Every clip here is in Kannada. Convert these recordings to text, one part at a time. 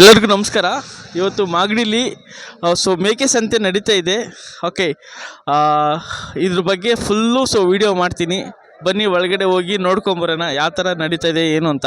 ಎಲ್ಲರಿಗೂ ನಮಸ್ಕಾರ. ಇವತ್ತು ಮಾಗಡಿಲಿ ಸೊ ಮೇಕೆ ಸಂತೆ ನಡೀತಾ ಇದೆ. ಓಕೆ ಇದ್ರ ಬಗ್ಗೆ ಫುಲ್ಲು ಸೊ ವಿಡಿಯೋ ಮಾಡ್ತೀನಿ. ಬನ್ನಿ, ಒಳಗಡೆ ಹೋಗಿ ನೋಡ್ಕೊಂಬರೋಣ ಯಾವ ಥರ ನಡೀತಾ ಇದೆ, ಏನು ಅಂತ.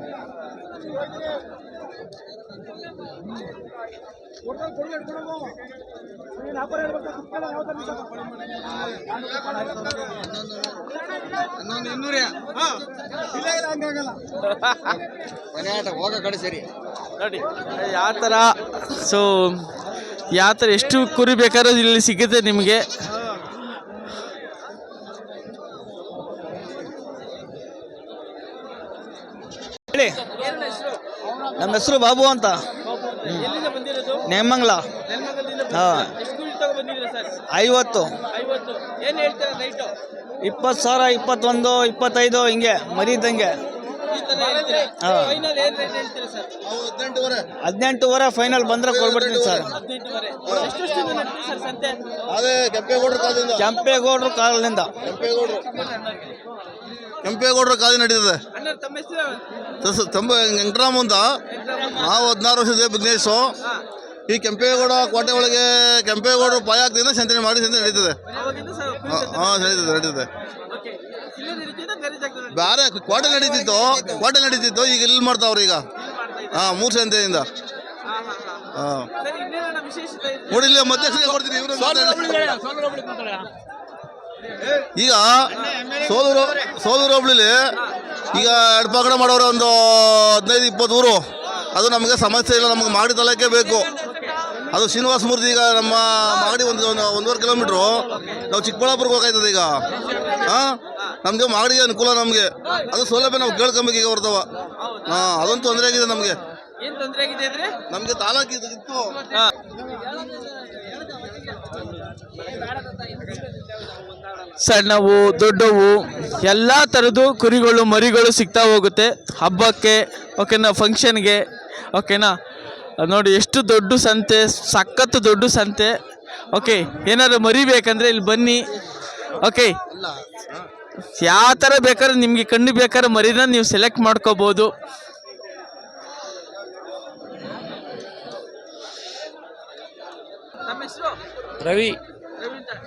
ನೋಡಿ ಯಾವ ಥರ ಸೊ ಯಾವ ಥರ ಎಷ್ಟು ಕುರಿ ಬೇಕಾದ್ರೂ ಇಲ್ಲಿ ಸಿಗುತ್ತೆ ನಿಮಗೆ. ಹೇಳಿ. ನಮ್ಮ ಹೆಸರು ಬಾಬು ಅಂತ. ಎಲ್ಲಿಂದ ಬಂದಿರೋದು? ನೇಮಂಗ್ಲ. ಹಾಂ. ಐವತ್ತು. ಇಪ್ಪತ್ತು ಸಾವಿರ ಇಪ್ಪತ್ತೊಂದು ಇಪ್ಪತ್ತೈದು ಹಿಂಗೆ ಮರಿದಂಗೆ. ಈ ಹಾ. ಫೈನಲ್ ಏನು ಹೇಳ್ತೀರಾ ಸರ್? ಹದಿನೆಂಟುವರೆ. ಫೈನಲ್ ಬಂದ್ರೆ ಕೊಡ್ಬಿಡ್ತೀನಿ ಸರ್. ಕೆಂಪೇಗೌಡರು ಕಾಲದಿಂದ. ಕೆಂಪೇಗೌಡರು ಕಾಲ ನಡೀತದೆ. ತಸ ತಂಬ ವೆಂಕಟರಾಮ್ ಅಂತ? ನಾವು ಹದಿನಾರು ವರ್ಷದ ಬಿಸ್ನೆಸ್ಸು. ಈ ಕೆಂಪೇಗೌಡ ಕೋಟೆ ಒಳಗೆ ಕೆಂಪೇಗೌಡರು ಪಾಯಾಕ್ದಿಂದ ಸಂಚನೆ ಮಾಡಿ ಸಂತೆ ನಡೀತದೆ. ಸರ್ ಹಾಂ ನಡೀತದೆ ನಡೀತದೆ. ಬೇರೆ ಕೋಟೆ ನಡೀತಿತ್ತು ಕೋಟೆ ನಡೀತಿತ್ತು ಈಗ ಇಲ್ಲಿ ಮಾಡ್ತಾವ್ರು ಈಗ. ಹಾಂ ಮೂರು ಸಂತೆಯಿಂದ ಹಾ ಸರ್? ನೋಡಿ ಇಲ್ಲಿ ಕೊಡ್ತೀನಿ ಇವರು ಈಗ ಸೋದರ ಸೋದರ ಹೋಬ್ಳಿಲಿ ಈಗ ಎಡಪಗಡ ಮಾಡೋರು ಒಂದು ಹದಿನೈದು ಇಪ್ಪತ್ತು ಊರು. ಅದು ನಮಗೆ ಸಮಸ್ಯೆ ಇಲ್ಲ ನಮಗೆ ಮಾಡಿ ತಾಲೂಕೇ ಬೇಕು. ಅದು ಶ್ರೀನಿವಾಸ ಮೂರ್ತಿ ಈಗ ನಮ್ಮ ಮಾಗಡಿ ಒಂದು ಒಂದು ಒಂದೂವರೆ ಕಿಲೋಮೀಟ್ರು. ನಾವು ಚಿಕ್ಕಬಳ್ಳಾಪುರಕ್ಕೆ ಹೋಗ್ತದೆ ಈಗ. ಹಾಂ? ನಮಗೆ ಮಾಗಡಿಗೆ ಅನುಕೂಲ ನಮಗೆ. ಅದು ಸೌಲಭ್ಯ ನಾವು ಕೇಳ್ಕೊಬೇಕು ಈಗ ಬರ್ತಾವ ಹಾಂ ಅದೊಂದು ತೊಂದರೆ ಆಗಿದೆ ನಮಗೆ. ನಮಗೆ ತಾಲೂಕು ಇತ್ತು. ಸಣ್ಣವು ದೊಡ್ಡವು, ಎಲ್ಲ ಥರದ್ದು ಕುರಿಗಳು, ಮರಿಗಳು ಸಿಗ್ತಾ ಹೋಗುತ್ತೆ. ಹಬ್ಬಕ್ಕೆ, ಓಕೆನಾ, ಫಂಕ್ಷನ್ಗೆ, ಓಕೆನಾ. ನೋಡಿ, ಎಷ್ಟು ದೊಡ್ಡ ಸಂತೆ ಸಖತ್ತು ದೊಡ್ಡ ಸಂತೆ. ಓಕೆ, ಏನಾದ್ರು ಮರಿ ಬೇಕಂದ್ರೆ ಇಲ್ಲಿ ಬನ್ನಿ. ಓಕೆ, ಯಾವ ಥರ ಬೇಕಾದ್ರೆ ನಿಮಗೆ ಕಣ್ಣು ಬೇಕಾದ್ರೆ ಮರಿನ ನೀವು ಸೆಲೆಕ್ಟ್ ಮಾಡ್ಕೋಬೋದು. ರವಿ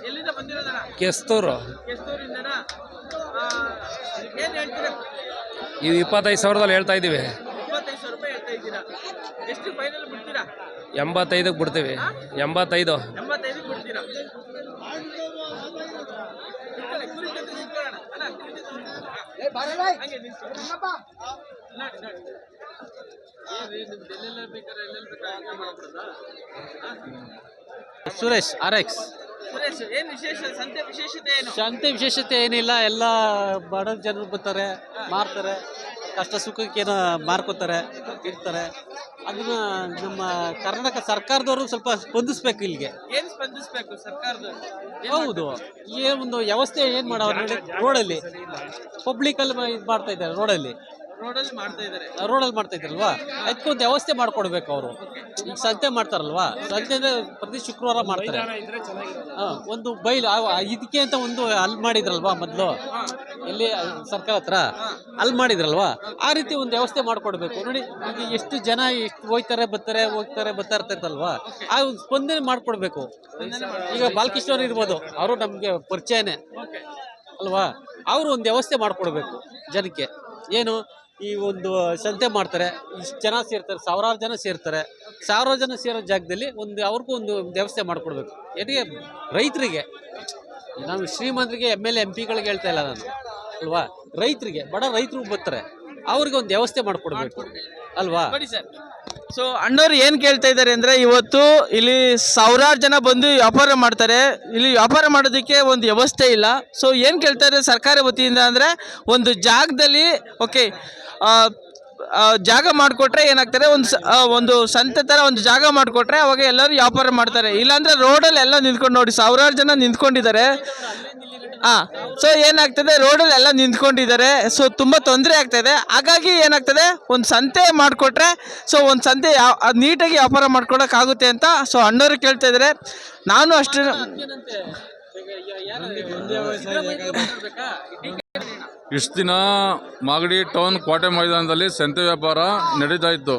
ಎಲ್ಲಿಂದ ಬಂದಿರೋದಣ್ಣ? ಕೆಸ್ತೂರು. ಎಷ್ಟೂರಿಂದನ ಏನು ಹೇಳ್ತೀರಾ? ಇವು ಇಪ್ಪತ್ತೈದು ಸಾವಿರದಲ್ಲಿ ಹೇಳ್ತಾ ಇದ್ದೀವಿ. ಇಪ್ಪತ್ತೈದು ಸಾವಿರ ರೂಪಾಯಿ ಹೇಳ್ತಾ ಇದ್ದೀರಾ? ಎಷ್ಟು ಫೈನಲ್ ಬಿಡ್ತೀರಾ? ಎಂಬತ್ತೈದಕ್ಕೆ ಬಿಡ್ತೀವಿ. ಎಂಬತ್ತೈದು. ಎಂಬತ್ತೈದಕ್ಕೆ ಬಿಡ್ತೀರಾ? ನಿಂತ್ಕೊಳ್ಳಿ, ಕುರಿ ಜೊತೆ ನಿಂತ್ಕೊಳ್ಳೋಣ. ಅಣ್ಣ, ಕುರಿ ಜೊತೆ ನಿಂತ್ಕೊಳ್ಳಿ. ಹಂಗೆ ನಿಂತ್ಕೊಳ್ಳಿ. ನೋಡಿ, ನೋಡಿ. ಏನ್ರಿ, ನಿಮ್ದು ಎಲ್ಲೆಲ್ಲ ಬೇಕಾದ್ರೆ ಎಲ್ಲೆಲ್ಲ ಬೇಕಾದ್ರೆ ಹಂಗೆ ಮಾಡ್ಬಿಡೋದಾ? Suresh R X. ಸುರೇಶ್ ಏನ್ ವಿಶೇಷ? ಸಂತೆ ವಿಶೇಷತೆ ಏನು? ಶಾಂತಿ ವಿಶೇಷತೆ ಏನಿಲ್ಲ ಎಲ್ಲ ಬಡ ಜನರು ಬರ್ತಾರೆ ಮಾರ್ತಾರೆ. ಕಷ್ಟ ಸುಖಕ್ಕೆ ಏನೋ ಮಾರ್ಕೋತಾರೆ ಇರ್ತಾರೆ. ಅದನ್ನ ನಮ್ಮ ಕರ್ನಾಟಕ ಸರ್ಕಾರದವರು ಸ್ವಲ್ಪ ಸ್ಪಂದಿಸ್ಬೇಕು ಇಲ್ಲಿಗೆ. ಏನ್ ಸ್ಪಂದಿಸ್ಬೇಕು ಸರ್ಕಾರದ ಹೌದು ಈ ಒಂದು ವ್ಯವಸ್ಥೆ ಏನು ಮಾಡೋರು ರೋಡಲ್ಲಿ ರೋಡಲ್ಲಿ ಪಬ್ಲಿಕಲ್ಲಿ ಇದು ಮಾಡ್ತಾ ಇದ್ದಾರೆ ರೋಡಲ್ಲಿ. ರೋಡಲ್ಲಿ ಮಾಡ್ತಾ ಇದ್ದಾರೆ. ರೋಡಲ್ಲಿ ಮಾಡ್ತಾ ಇದ್ದಾರಲ್ವಾ? ಅದಕ್ಕೊಂದು ವ್ಯವಸ್ಥೆ ಮಾಡ್ಕೊಡ್ಬೇಕು ಅವರು. ಈಗ ಸಂತೆ ಮಾಡ್ತಾರಲ್ವಾ? ಸಂತೆ ಅಂದ್ರೆ ಪ್ರತಿ ಶುಕ್ರವಾರ ಮಾಡ್ತಾರೆ. ಹಾ, ಒಂದು ಬೈಲ್ ಇದಕ್ಕೆ ಅಂತ ಒಂದು ಅಲ್ಲಿ ಮಾಡಿದ್ರಲ್ವಾ ಮೊದಲು? ಇಲ್ಲಿ ಸರ್ಕಾರ ಹತ್ರ? ಅಲ್ಲಿ ಮಾಡಿದ್ರಲ್ವಾ? ಆ ರೀತಿ ಒಂದು ವ್ಯವಸ್ಥೆ ಮಾಡ್ಕೊಡ್ಬೇಕು. ನೋಡಿ ಈಗ ಎಷ್ಟು ಜನ ಎಷ್ಟು ಹೋಗ್ತಾರೆ ಬರ್ತಾರೆ ಹೋಗ್ತಾರೆ ಬರ್ತಾ ಇರ್ತಾರಲ್ವಾ ಆ ಒಂದು ಸ್ಪಂದನೆ ಮಾಡ್ಕೊಡ್ಬೇಕು. ಈಗ ಬಾಲಕೃಷ್ಣ ಇರ್ಬೋದು ಅವರು ನಮಗೆ ಪರಿಚಯನೇ. ಅಲ್ವಾ? ಅವರು ಒಂದು ವ್ಯವಸ್ಥೆ ಮಾಡ್ಕೊಡ್ಬೇಕು ಜನಕ್ಕೆ. ಏನು? ಈ ಒಂದು ಸಂತೆ ಮಾಡ್ತಾರೆ. ಜನ ಸೇರ್ತಾರೆ, ಸಾವಿರಾರು ಜನ ಸೇರ್ತಾರೆ. ಸಾವಿರಾರು ಜನ ಸೇರೋ ಜಾಗದಲ್ಲಿ ಒಂದು ಅವ್ರಿಗೂ ಒಂದು ವ್ಯವಸ್ಥೆ ಮಾಡಿಕೊಡ್ಬೇಕು. ಎಲ್ಲಿಗೆ? ರೈತರಿಗೆ. ನಾನು ಶ್ರೀಮಂತರಿಗೆ, ಎಂ ಎಲ್ ಎ, ಎಂ ಪಿಗಳಿಗೆ ಹೇಳ್ತಾ ಇಲ್ಲ ನಾನು. ಅಲ್ವಾ? ರೈತರಿಗೆ. ಬಡ ರೈತರು ಬರ್ತಾರೆ. ಅವ್ರಿಗೆ ಒಂದು ವ್ಯವಸ್ಥೆ ಮಾಡಿಕೊಡ್ಬೇಕು. ಅಲ್ವಾ? ಸೊ ಅಣ್ಣವ್ರು ಏನು ಕೇಳ್ತಾ ಇದ್ದಾರೆ ಅಂದರೆ ಇವತ್ತು ಇಲ್ಲಿ ಸಾವಿರಾರು ಜನ ಬಂದು ವ್ಯಾಪಾರ ಮಾಡ್ತಾರೆ. ಇಲ್ಲಿ ವ್ಯಾಪಾರ ಮಾಡೋದಕ್ಕೆ ಒಂದು ವ್ಯವಸ್ಥೆ ಇಲ್ಲ. ಸೊ ಏನು ಕೇಳ್ತಾ ಇದ್ದಾರೆ ಸರ್ಕಾರ ವತಿಯಿಂದ ಅಂದರೆ ಒಂದು ಜಾಗದಲ್ಲಿ ಓಕೆ ಜಾಗ ಮಾಡಿಕೊಟ್ರೆ ಏನಾಗ್ತದೆ? ಒಂದು ಒಂದು ಸಂತೆ ಥರ ಒಂದು ಜಾಗ ಮಾಡಿಕೊಟ್ರೆ ಅವಾಗ ಎಲ್ಲರೂ ವ್ಯಾಪಾರ ಮಾಡ್ತಾರೆ. ಇಲ್ಲಾಂದರೆ ರೋಡಲ್ಲಿ ಎಲ್ಲ ನಿಂತ್ಕೊಂಡು ನೋಡಿ, ಸಾವಿರಾರು ಜನ ನಿಂತ್ಕೊಂಡಿದ್ದಾರೆ. ಹಾಂ ಸೊ ಏನಾಗ್ತದೆ? ರೋಡಲ್ಲಿ ಎಲ್ಲ ನಿಂತ್ಕೊಂಡಿದ್ದಾರೆ. ಸೊ ತುಂಬ ತೊಂದರೆ ಆಗ್ತಾಯಿದೆ ಹಾಗಾಗಿ ಏನಾಗ್ತದೆ? ಒಂದು ಸಂತೆ ಮಾಡಿಕೊಟ್ರೆ ಸೊ ಒಂದು ಸಂತೆ ಯಾವ ನೀಟಾಗಿ ವ್ಯಾಪಾರ ಮಾಡ್ಕೊಳಕ್ಕಾಗುತ್ತೆ ಅಂತ ಸೊ ಅಣ್ಣವರು ಕೇಳ್ತಾ ಇದ್ದಾರೆ ನಾನು ಅಷ್ಟೇ ಇಷ್ಟು ದಿನ ಮಾಗಡಿ ಟೌನ್ ಕೋಟೆ ಮೈದಾನದಲ್ಲಿ ಸಂತೆ ವ್ಯಾಪಾರ ನಡೀತಾ ಇತ್ತು.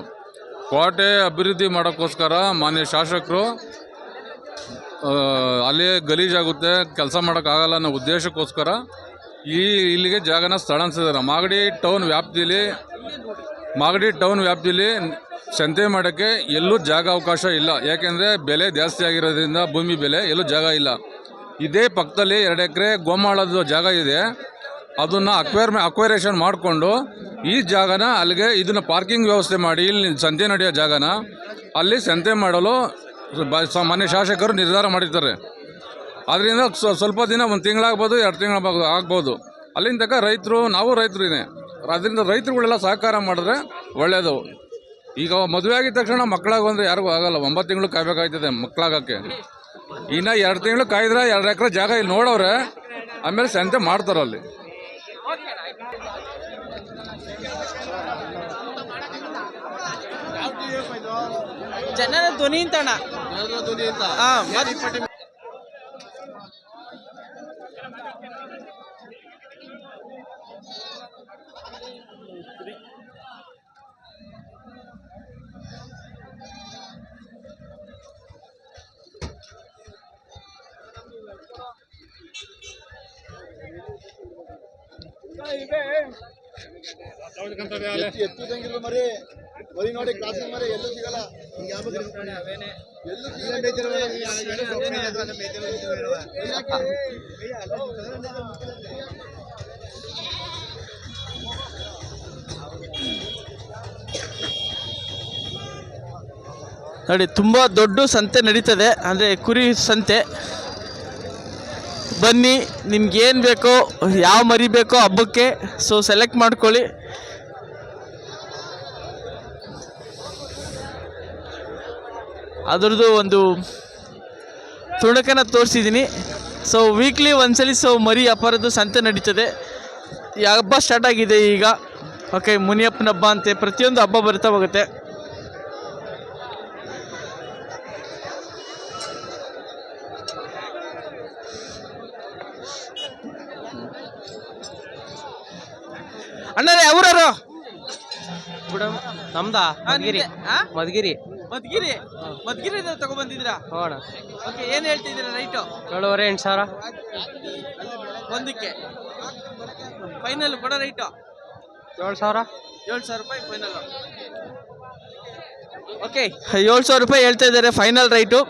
ಕೋಟೆ ಅಭಿವೃದ್ಧಿ ಮಾಡೋಕ್ಕೋಸ್ಕರ ಮಾನ್ಯ ಶಾಸಕರು ಅಲ್ಲಿ ಗಲೀಜಾಗುತ್ತೆ, ಕೆಲಸ ಮಾಡೋಕ್ಕಾಗಲ್ಲ ಅನ್ನೋ ಉದ್ದೇಶಕ್ಕೋಸ್ಕರ ಈ ಇಲ್ಲಿಗೆ ಜಾಗನ ಸ್ಥಳಾಂತರಿಸಿದ್ದಾರೆ. ಮಾಗಡಿ ಟೌನ್ ವ್ಯಾಪ್ತಿಯಲ್ಲಿ ಮಾಗಡಿ ಟೌನ್ ವ್ಯಾಪ್ತಿಯಲ್ಲಿ ಸಂತೆ ಮಾಡೋಕ್ಕೆ ಎಲ್ಲೂ ಜಾಗ ಅವಕಾಶ ಇಲ್ಲ. ಯಾಕೆಂದರೆ ಬೆಲೆ ಜಾಸ್ತಿ ಆಗಿರೋದ್ರಿಂದ ಭೂಮಿ ಬೆಲೆ ಎಲ್ಲೂ ಜಾಗ ಇಲ್ಲ. ಇದೇ ಪಕ್ಕದಲ್ಲಿ ಎರಡು ಎಕರೆ ಗೋಮಾಳದ ಜಾಗ ಇದೆ. ಅದನ್ನು ಅಕ್ವೇರ್ ಅಕ್ವೈರೇಷನ್ ಮಾಡಿಕೊಂಡು ಈ ಜಾಗನ ಅಲ್ಲಿಗೆ ಇದನ್ನು ಪಾರ್ಕಿಂಗ್ ವ್ಯವಸ್ಥೆ ಮಾಡಿ, ಇಲ್ಲಿ ಸಂತೆ ನಡೆಯೋ ಜಾಗನ ಅಲ್ಲಿ ಸಂತೆ ಮಾಡಲು ಮನೆ ಶಾಸಕರು ನಿರ್ಧಾರ ಮಾಡಿರ್ತಾರೆ. ಅದರಿಂದ ಸ್ವಲ್ಪ ದಿನ, ಒಂದು ತಿಂಗಳಾಗ್ಬೋದು, ಎರಡು ತಿಂಗಳಾಗ್ಬೋದು, ಆಗ್ಬೋದು. ಅಲ್ಲಿಂದ ತನಕ ರೈತರು, ನಾವು ರೈತರಿನೇ. ಅದರಿಂದ ರೈತರುಗಳೆಲ್ಲ ಸಹಕಾರ ಮಾಡಿದ್ರೆ ಒಳ್ಳೆಯದು ಈಗ ಮದುವೆ ಆಗಿದ ತಕ್ಷಣ ಮಕ್ಕಳಾಗ ಅಂದರೆ ಯಾರಿಗೂ ಆಗಲ್ಲ. ಒಂಬತ್ತು ತಿಂಗಳು ಕಾಯ್ಬೇಕಾಗ್ತದೆ ಮಕ್ಕಳಾಗಕ್ಕೆ ಇನ್ನು ಎರಡು ತಿಂಗಳು ಕಾಯ್ದ್ರೆ ಎರಡು ಎಕರೆ ಜಾಗ ಇಲ್ಲಿ ನೋಡೋರೆ ಆಮೇಲೆ ಸಂತೆ ಮಾಡ್ತಾರೆ ಅಲ್ಲಿ ಜನರ ಧ್ವನಿ ಅಂತಣ್ಣ ಎತ್ತಿದಂಗಿಲ್ಲ ಮರಿ? ಮರಿ ನೋಡಿ ಕ್ಲಾಸಿಗೆ ಮೇಲೆ ಎಲ್ಲೂ ಸಿಗಲ್ಲ. ಎಲ್ಲೂ ನೋಡಿ ತುಂಬ ದೊಡ್ಡ ಸಂತೆ ನಡೀತದೆ. ಅಂದರೆ ಕುರಿ ಸಂತೆ. ಬನ್ನಿ ನಿಮ್ಗೆ ಏನು ಬೇಕೋ ಯಾವ ಮರಿ ಬೇಕೋ ಹಬ್ಬಕ್ಕೆ. ಸೊ ಸೆಲೆಕ್ಟ್ ಮಾಡ್ಕೊಳ್ಳಿ. ಅದ್ರದ್ದು ಒಂದು ತುಣಕನ ತೋರಿಸಿದ್ದೀನಿ. ಸೊ ವೀಕ್ಲಿ ಒಂದ್ಸಲಿ ಸೊ ಮರಿ ವ್ಯಾಪಾರದ್ದು ಸಂತೆ ನಡೀತದೆ. ಈ ಹಬ್ಬ ಸ್ಟಾರ್ಟ್ ಆಗಿದೆ ಈಗ. ಓಕೆ ಮುನಿಯಪ್ಪನ ಹಬ್ಬ ಅಂತೆ ಪ್ರತಿಯೊಂದು ಹಬ್ಬ ಬರ್ತಾ ಹೋಗುತ್ತೆ. ಅಣ್ಣ ಅವರರು ನಮ್ದಾ? ಮಧುಗಿರಿ. ಮಧುಗಿರಿ. ಮದ್ಗಿರಿ ಮದ್ಗಿರಿ ತಗೊಬಂದಿದ್ದೀರಾ? ಹೋಣ. ಓಕೆ ಏನು ಹೇಳ್ತಿದ್ದೀರಾ ರೈಟು? ಏಳುವರೆ ಎಂಟು ಸಾವಿರ. ಒಂದಕ್ಕೆ. ಫೈನಲ್ ಕೊಡೋ ರೈಟು. ಏಳು ಸಾವಿರ. ಏಳು ಸಾವಿರ ರೂಪಾಯಿ ಫೈನಲ್ ಓಕೆ ಏಳು ಸಾವಿರ ರೂಪಾಯಿ ಹೇಳ್ತಾ ಇದ್ದಾರೆ ಫೈನಲ್ ರೈಟು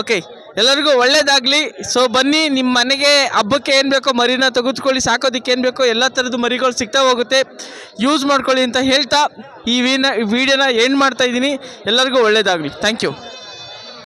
ಓಕೆ ಎಲ್ಲರಿಗೂ ಒಳ್ಳೇದಾಗಲಿ. ಸೊ ಬನ್ನಿ ನಿಮ್ಮ ಮನೆಗೆ ಹಬ್ಬಕ್ಕೆ ಏನು ಬೇಕೋ ಮರಿನ ತೆಗೆದುಕೊಳ್ಳಿ, ಸಾಕೋದಕ್ಕೆ ಏನು ಬೇಕೋ ಎಲ್ಲ ಥರದ್ದು ಮರಿಗಳು ಸಿಗ್ತಾ ಹೋಗುತ್ತೆ. ಯೂಸ್ ಮಾಡ್ಕೊಳ್ಳಿ ಅಂತ ಹೇಳ್ತಾ ಈ ವೀನ ವಿಡಿಯೋನ ಎಂಡ್ ಮಾಡ್ತಾ ಇದ್ದೀನಿ. ಎಲ್ಲರಿಗೂ ಒಳ್ಳೇದಾಗಲಿ. Thank you